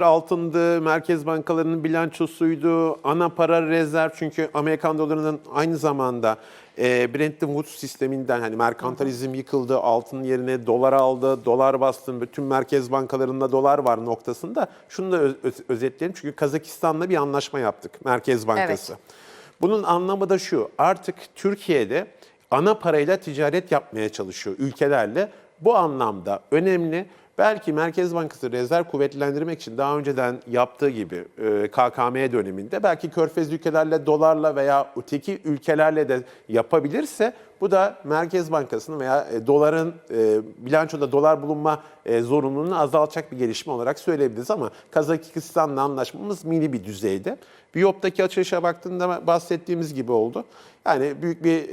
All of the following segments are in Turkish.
altındı, merkez bankalarının bilançosuydu, ana para rezerv çünkü Amerikan dolarının aynı zamanda e, Bretton Woods sisteminden hani merkantilizm yıkıldı, altın yerine dolar aldı, dolar bastı, bütün merkez bankalarında dolar var noktasında şunu da öz- öz- özetleyelim çünkü Kazakistan'la bir anlaşma yaptık Merkez Bankası. Bunun anlamı da şu artık Türkiye'de ana parayla ticaret yapmaya çalışıyor ülkelerle. Bu anlamda önemli. Belki Merkez Bankası rezerv kuvvetlendirmek için daha önceden yaptığı gibi e, KKM döneminde belki körfez ülkelerle dolarla veya öteki ülkelerle de yapabilirse bu da Merkez Bankası'nın veya e, doların e, bilançoda dolar bulunma zorunluluğunu azaltacak bir gelişme olarak söyleyebiliriz ama Kazakistan'la anlaşmamız mini bir düzeyde. Biyop'taki açılışa baktığında bahsettiğimiz gibi oldu. Yani büyük bir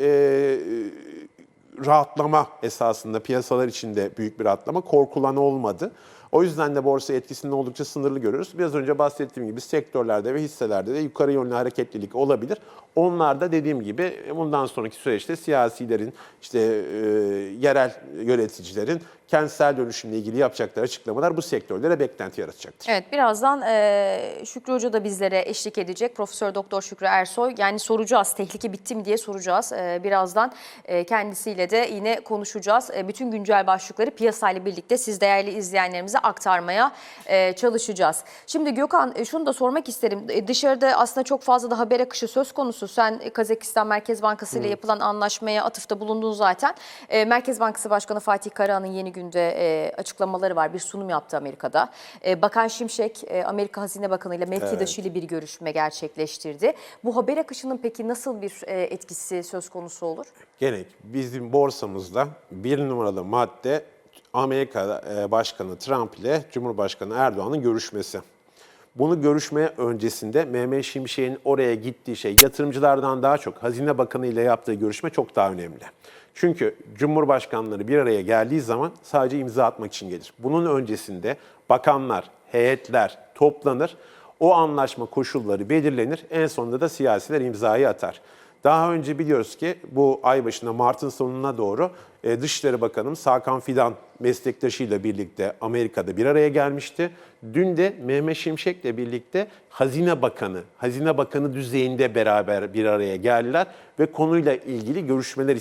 rahatlama esasında piyasalar içinde büyük bir rahatlama korkulan olmadı. O yüzden de borsa etkisini oldukça sınırlı görüyoruz. Biraz önce bahsettiğim gibi sektörlerde ve hisselerde de yukarı yönlü hareketlilik olabilir. Onlar da dediğim gibi bundan sonraki süreçte siyasilerin, işte e, yerel yöneticilerin kentsel dönüşümle ilgili yapacakları açıklamalar bu sektörlere beklenti yaratacaktır. Evet birazdan e, Şükrü Hoca da bizlere eşlik edecek. Profesör Doktor Şükrü Ersoy. Yani soracağız tehlike bitti mi diye soracağız. E, birazdan e, kendisiyle de yine konuşacağız. E, bütün güncel başlıkları piyasayla birlikte siz değerli izleyenlerimize aktarmaya e, çalışacağız. Şimdi Gökhan e, şunu da sormak isterim. E, dışarıda aslında çok fazla da haber akışı söz konusu. Sen e, Kazakistan Merkez Bankası ile yapılan anlaşmaya atıfta bulundun zaten. E, Merkez Bankası Başkanı Fatih Karahan'ın yeni günde e, açıklamaları var. Bir sunum yaptı Amerika'da. E, Bakan Şimşek, e, Amerika Hazine Bakanı ile mevkidaşıyla bir görüşme gerçekleştirdi. Bu haber akışının peki nasıl bir e, etkisi söz konusu olur? Gene bizim borsamızda bir numaralı madde Amerika e, Başkanı Trump ile Cumhurbaşkanı Erdoğan'ın görüşmesi. Bunu görüşme öncesinde Mehmet Şimşek'in oraya gittiği şey yatırımcılardan daha çok Hazine Bakanı ile yaptığı görüşme çok daha önemli. Çünkü Cumhurbaşkanları bir araya geldiği zaman sadece imza atmak için gelir. Bunun öncesinde bakanlar, heyetler toplanır. O anlaşma koşulları belirlenir. En sonunda da siyasiler imzayı atar. Daha önce biliyoruz ki bu ay başında Mart'ın sonuna doğru e, Dışişleri Bakanımız Hakan Fidan meslektaşıyla birlikte Amerika'da bir araya gelmişti. Dün de Mehmet Şimşek'le birlikte Hazine Bakanı, Hazine Bakanı düzeyinde beraber bir araya geldiler ve konuyla ilgili görüşmeler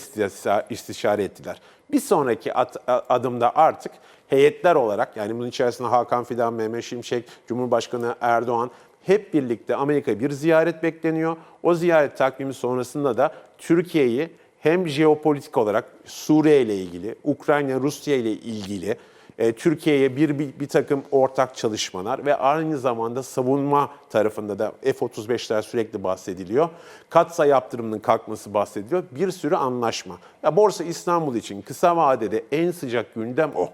istişare, ettiler. Bir sonraki adımda artık heyetler olarak yani bunun içerisinde Hakan Fidan, Mehmet Şimşek, Cumhurbaşkanı Erdoğan hep birlikte Amerika'ya bir ziyaret bekleniyor. O ziyaret takvimi sonrasında da Türkiye'yi hem jeopolitik olarak Suriye ile ilgili, Ukrayna, Rusya ile ilgili e, Türkiye'ye bir, bir, bir takım ortak çalışmalar ve aynı zamanda savunma tarafında da F-35'ler sürekli bahsediliyor. Katsa yaptırımının kalkması bahsediliyor. Bir sürü anlaşma. Ya Borsa İstanbul için kısa vadede en sıcak gündem o.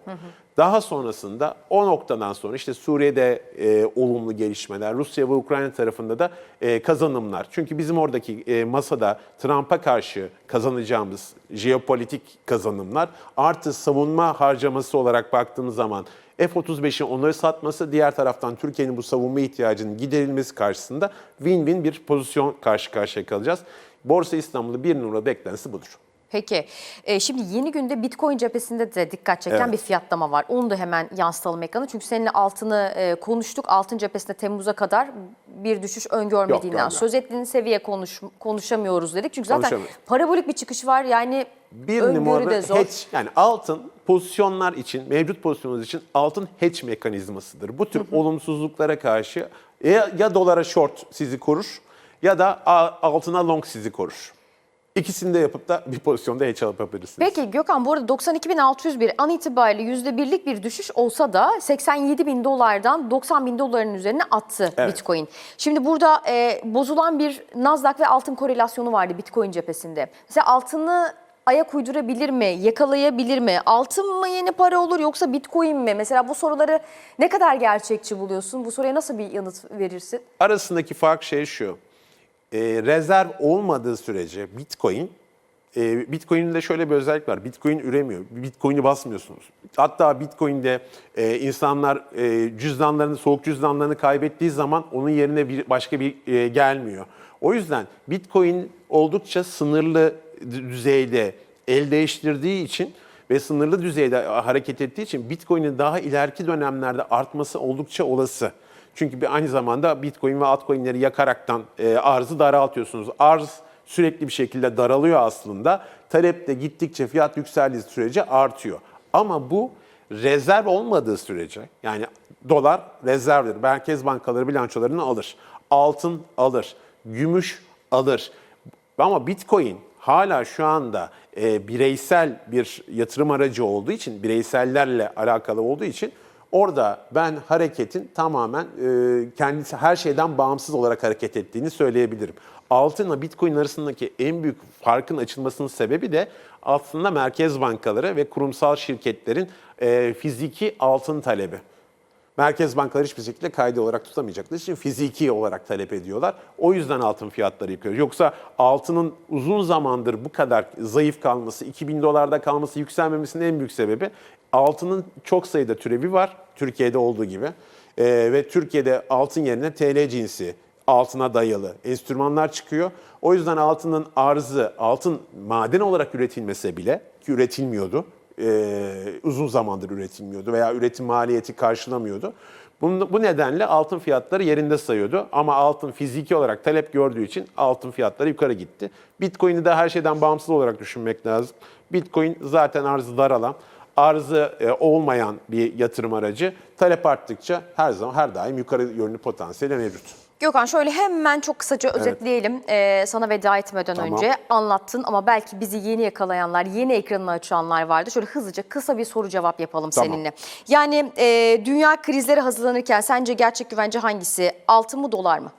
Daha sonrasında o noktadan sonra işte Suriye'de e, olumlu gelişmeler, Rusya ve Ukrayna tarafında da e, kazanımlar. Çünkü bizim oradaki e, masada Trump'a karşı kazanacağımız jeopolitik kazanımlar artı savunma harcaması olarak baktığımız zaman F-35'in onları satması, diğer taraftan Türkiye'nin bu savunma ihtiyacının giderilmesi karşısında win-win bir pozisyon karşı karşıya kalacağız. Borsa İstanbul'da bir numara beklentisi budur. Peki e, şimdi yeni günde Bitcoin cephesinde de dikkat çeken Evet. bir fiyatlama var. Onu da hemen yansıtalım ekrana. Çünkü seninle altını e, konuştuk. Altın cephesinde Temmuz'a kadar bir düşüş öngörmediğinden görmüyorum. söz ettiğin seviye konuş, konuşamıyoruz dedik. Çünkü zaten parabolik bir çıkış var. Yani bir numaralı hedge yani altın pozisyonlar için mevcut pozisyonunuz için altın hedge mekanizmasıdır. Bu tür olumsuzluklara karşı ya, ya dolara short sizi korur ya da altına long sizi korur. İkisini de yapıp da bir pozisyonda hedge yapabilirsiniz. Peki Gökhan bu arada 92.601 an itibariyle %1'lik bir düşüş olsa da 87 bin dolardan 90 bin doların üzerine attı Evet. Bitcoin. Şimdi burada e, bozulan bir Nasdaq ve altın korelasyonu vardı Bitcoin cephesinde. Mesela altını ayak uydurabilir mi, yakalayabilir mi? Altın mı yeni para olur yoksa Bitcoin mi? Mesela bu soruları ne kadar gerçekçi buluyorsun? Bu soruya nasıl bir yanıt verirsin? Arasındaki fark şey şu. E, rezerv olmadığı sürece Bitcoin, e, Bitcoin'in de şöyle bir özellik var. Bitcoin üremiyor. Bitcoin'i basmıyorsunuz. Hatta Bitcoin'de e, insanlar e, cüzdanlarını, soğuk cüzdanlarını kaybettiği zaman onun yerine bir başka bir e, gelmiyor. O yüzden Bitcoin oldukça sınırlı dü- düzeyde el değiştirdiği için ve sınırlı düzeyde hareket ettiği için Bitcoin'in daha ileriki dönemlerde artması oldukça olası. Çünkü bir aynı zamanda Bitcoin ve altcoin'leri yakaraktan e, arzı daraltıyorsunuz. Arz sürekli bir şekilde daralıyor aslında. Talep de gittikçe fiyat yükseldiği sürece artıyor. Ama bu rezerv olmadığı sürece yani dolar rezervdir. Merkez bankaları bilançolarını alır. Altın alır. Gümüş alır. Ama Bitcoin hala şu anda e, bireysel bir yatırım aracı olduğu için, bireysellerle alakalı olduğu için orada ben hareketin tamamen e, kendisi her şeyden bağımsız olarak hareket ettiğini söyleyebilirim. Altınla Bitcoin arasındaki en büyük farkın açılmasının sebebi de aslında merkez bankaları ve kurumsal şirketlerin e, fiziki altın talebi. Merkez bankaları hiçbir şekilde kaydı olarak tutamayacakları için fiziki olarak talep ediyorlar. O yüzden altın fiyatları yıkıyor. Yoksa altının uzun zamandır bu kadar zayıf kalması, 2000 dolarda kalması, yükselmemesinin en büyük sebebi altının çok sayıda türevi var. Türkiye'de olduğu gibi. Ee, ve Türkiye'de altın yerine TL cinsi, altına dayalı enstrümanlar çıkıyor. O yüzden altının arzı, altın maden olarak üretilmese bile ki üretilmiyordu e, uzun zamandır üretilmiyordu veya üretim maliyeti karşılamıyordu. Bunun, bu nedenle altın fiyatları yerinde sayıyordu ama altın fiziki olarak talep gördüğü için altın fiyatları yukarı gitti. Bitcoin'i de her şeyden bağımsız olarak düşünmek lazım. Bitcoin zaten arzı daralan, arzı e, olmayan bir yatırım aracı. Talep arttıkça her zaman her daim yukarı yönlü potansiyeli mevcut. Gökhan şöyle hemen çok kısaca özetleyelim. Ee, sana veda etmeden Tamam. önce anlattın ama belki bizi yeni yakalayanlar, yeni ekranını açanlar vardı. Şöyle hızlıca kısa bir soru cevap yapalım Tamam. seninle. Yani e, dünya krizlere hazırlanırken sence gerçek güvence hangisi? Altın mı dolar mı?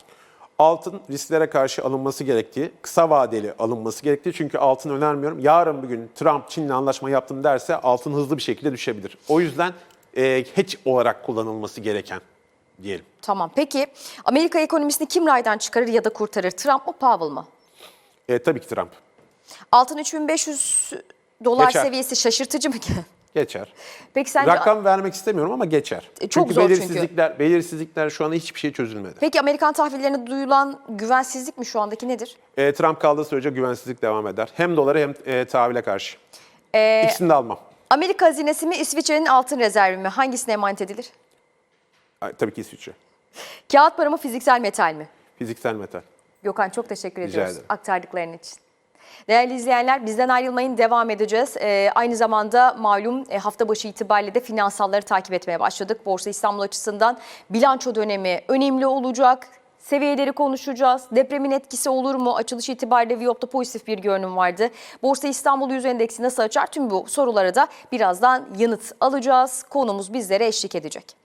Altın risklere karşı alınması gerektiği, kısa vadeli alınması gerektiği çünkü altın önermiyorum. Yarın bir gün Trump Çin'le anlaşma yaptım derse altın hızlı bir şekilde düşebilir. O yüzden e, hedge olarak kullanılması gereken diyelim. Tamam peki Amerika ekonomisini kim raydan çıkarır ya da kurtarır? Trump mı Powell mı? E, tabii ki Trump. Altın 3500 dolar Geçer. seviyesi şaşırtıcı mı? Geçer. Peki sence Rakam vermek istemiyorum ama geçer. E, çok çünkü zor çünkü. belirsizlikler, belirsizlikler şu anda hiçbir şey çözülmedi. Peki Amerikan tahvillerine duyulan güvensizlik mi şu andaki nedir? E, Trump kaldığı sürece güvensizlik devam eder. Hem dolara hem e, tahvile karşı. Ee, İkisini de almam. Amerika hazinesi mi İsviçre'nin altın rezervi mi? Hangisine emanet edilir? Ay, Tabii ki İsviçre. Kağıt para mı fiziksel metal mi? Fiziksel metal. Gökhan çok teşekkür Rica ediyoruz ederim. aktardıkların için. Değerli izleyenler bizden ayrılmayın devam edeceğiz. Ee, aynı zamanda malum e, hafta başı itibariyle de finansalları takip etmeye başladık. Borsa İstanbul açısından bilanço dönemi önemli olacak. Seviyeleri konuşacağız. Depremin etkisi olur mu? Açılış itibariyle Viyop'ta pozitif bir görünüm vardı. Borsa İstanbul Yüz Endeksi nasıl açar? Tüm bu sorulara da birazdan yanıt alacağız. Konumuz bizlere eşlik edecek.